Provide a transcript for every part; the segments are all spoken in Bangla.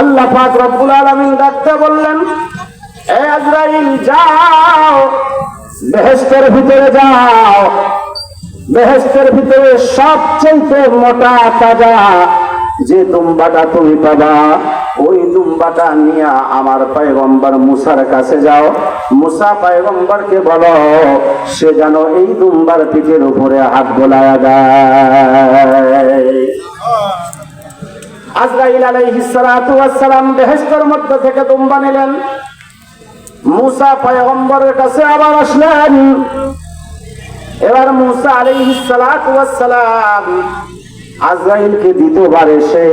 আল্লাহ পাক রব্বুল আলামিন ডাকতে বললেন যাও, বেহেশতের ভিতরে যাও। বেহেশতের ভিতরে সবচেয়ে মোটা তাজা যে দুম্বাটা তুমি পাবা, ওই দুম্বাটা নিয়ে আমার পায়গম্বর মুসার কাছে যাও। মুসা পায়গম্বরকে বলো, সে যেন এই দুম্বার পিঠের উপরে হাত বোলায়া দেয় আজরাইল আলাইহিস সালাতু ওয়াস মধ্যে থেকে দুম্বা নিলেন। মুসা পয়গম্বরের কাছে আবার আসলেন। এবার মুসা আলাইহিস সালাতু সালাম আজরাইলকে দ্বিতীয়বার এসে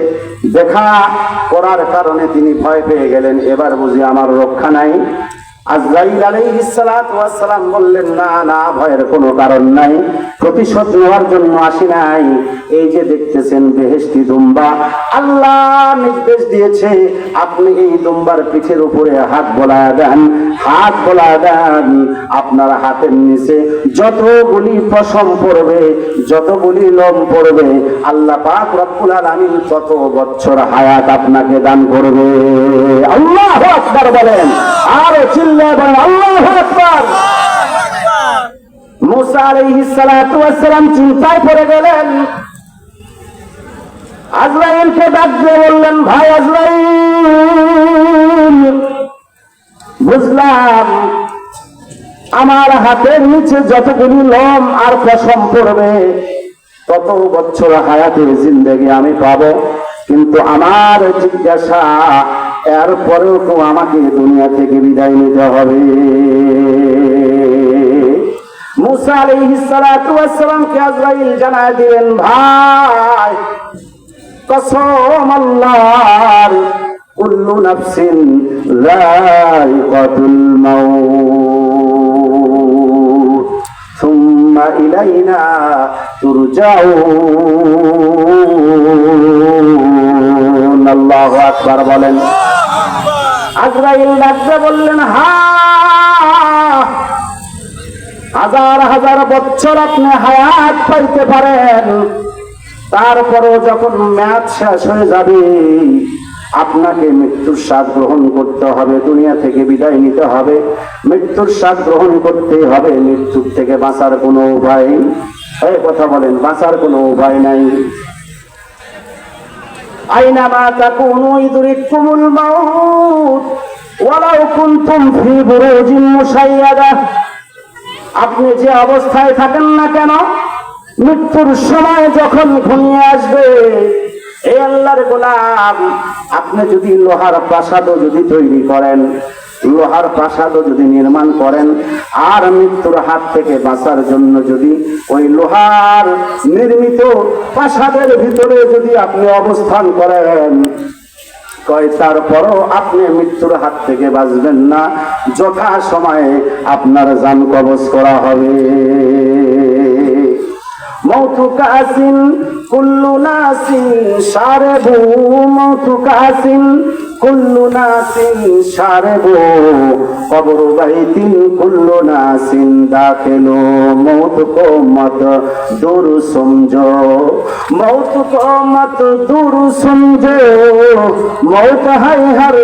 দেখা করার কারণে তিনি ভয় পেয়ে গেলেন। এবার বুঝি আমার রক্ষা নাই। বললেন, না না, ভয়ের কোনো কারণ নাই। প্রতিশোধ নেওয়ার জন্য আসি এই যে দেখতেছেন আপনি এই দুম্বার পিঠের উপরে হাত বলা দেন। হাত বলা দেন, আপনার হাতের নিচে যতগুলি পশম পড়বে, যতগুলি লোম পড়বে, আল্লাহ পাক রব্বুল আলামিন তত বছর হায়াত আপনাকে দান করবে। আল্লাহু বলেন। আরও চিল্লা চিন্তায় পড়ে গেলেন। আজরাইলকে ডাক দিয়ে বললেন, ভাই আজরাইল, বুঝলাম আমার হাতের নিচে যতগুলি লম আর পশম পড়বে, তত বছর হায়াতের জিন্দেগি আমি পাবো। কিন্তু আমার জিজ্ঞাসা এরপরেও তো আমাকে দুনিয়া থেকে বিদায় নিতে হবে। মুসা আলাইহিস সালাতু ওয়াস সালামকে আজরাইল জানায় দিলেন, ভাই, কসম আল্লাহর কুল্লু নাফসিন যায়িকাতুল মাউত, সুম্মা ইলাইনা তুরজাউন। আল্লাহু আকবার বলেন। আজরাইল ডাকতে বললেন, হা, হাজার হাজার বছর আপনি হায়াত পাইতে পারেন। তারপরও যখন ম্যাচ শেষ হয়ে যাবে, আপনাকে মৃত্যুর স্বাদ গ্রহণ করতে হবে, দুনিয়া থেকে বিদায় নিতে হবে। মৃত্যুর স্বাদ গ্রহণ করতে হবে, মৃত্যুর থেকে বাঁচার কোনো উপায় কথা বলেন, বাঁচার কোনো উপায় নাই। আপনি যে অবস্থায় থাকেন না কেন, মৃত্যুর সময় যখন ঘনিয়ে আসবে এই আল্লাহর গোলাম, আপনি যদি লোহার প্রাসাদও যদি তৈরি করেন লোহার প্রাসাদও যদি নির্মাণ করেন, আর মৃত্যুর হাত থেকে বাঁচার জন্য যদি ওই লোহার নির্মিত প্রাসাদের ভিতরে যদি আপনি অবস্থান করেন, কয়, তারপরও আপনি মৃত্যুর হাত থেকে বাঁচবেন না। যথা সময়ে আপনার যান করা হবে। মৌথু কাসিন কুল্লু নাসিন সারে বো মৌথু কাসিন কুল্লু নাসিন সারে বো কবর বাইতিন কুল্লু নাসিন দাখিলো মৌত কো মত দূর সমঝো মৌত কো দূর সমঝো মৌত হাই হর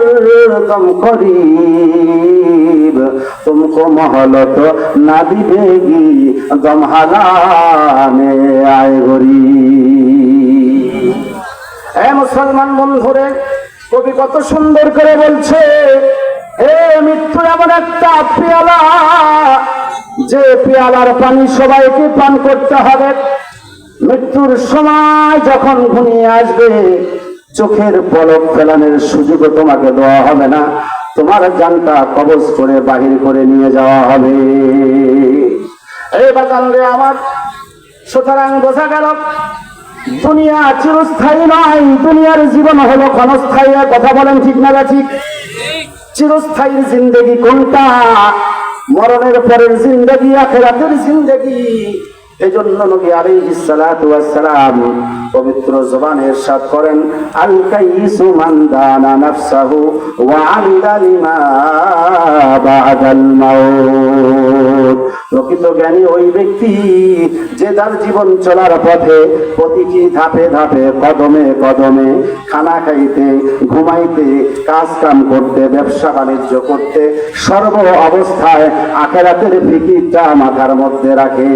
কম করি। तुमको मोहलत ना दिखेगी दम हलाने आए गरीब এ মুসলমান বন্ধুরে কবি কত সুন্দর করে বলছে এ মৃত্যু এমন একটা পেয়ালা যে পেয়ালার পানি সবাইকে পান করতে হবে মৃত্যুর সময় যখন ঘনিয়ে আসবে চোখের পলক ফেলানোর সুযোগও তোমাকে দেওয়া হবে না তোমার জানটা কবজ করে বাহির করে নিয়ে যাওয়া হবে। এই বাজান রে আমার। সুতরাং বোঝা গেল, দুনিয়া চিরস্থায়ী নয়, দুনিয়ার জীবন হলো ক্ষণস্থায়ী কথা বলেন ঠিক না ঠিক? চিরস্থায়ী জিন্দগি কোনটা? মরণের পরের জিন্দগি, আখেরাতের জিন্দগি। এই জন্য নবী আলাইহিস সালাতু ওয়াস সালাম পবিত্র জবানে ইরশাদ করেন আল কাইসু মান দানা নাফসাহু ওয়া আমিলা লিমা বাদাল মাউত। প্রকৃত জ্ঞানী ওই ব্যক্তি যে তার জীবন চলার পথে প্রতিটি ধাপে ধাপে, কদমে কদমে খানা খাইতে, ঘুমাইতে কাজ কাম করতে, ব্যবসা বাণিজ্য করতে, সর্ব অবস্থায় আখেরাতের ফিকিরটা মাথার মধ্যে রাখে।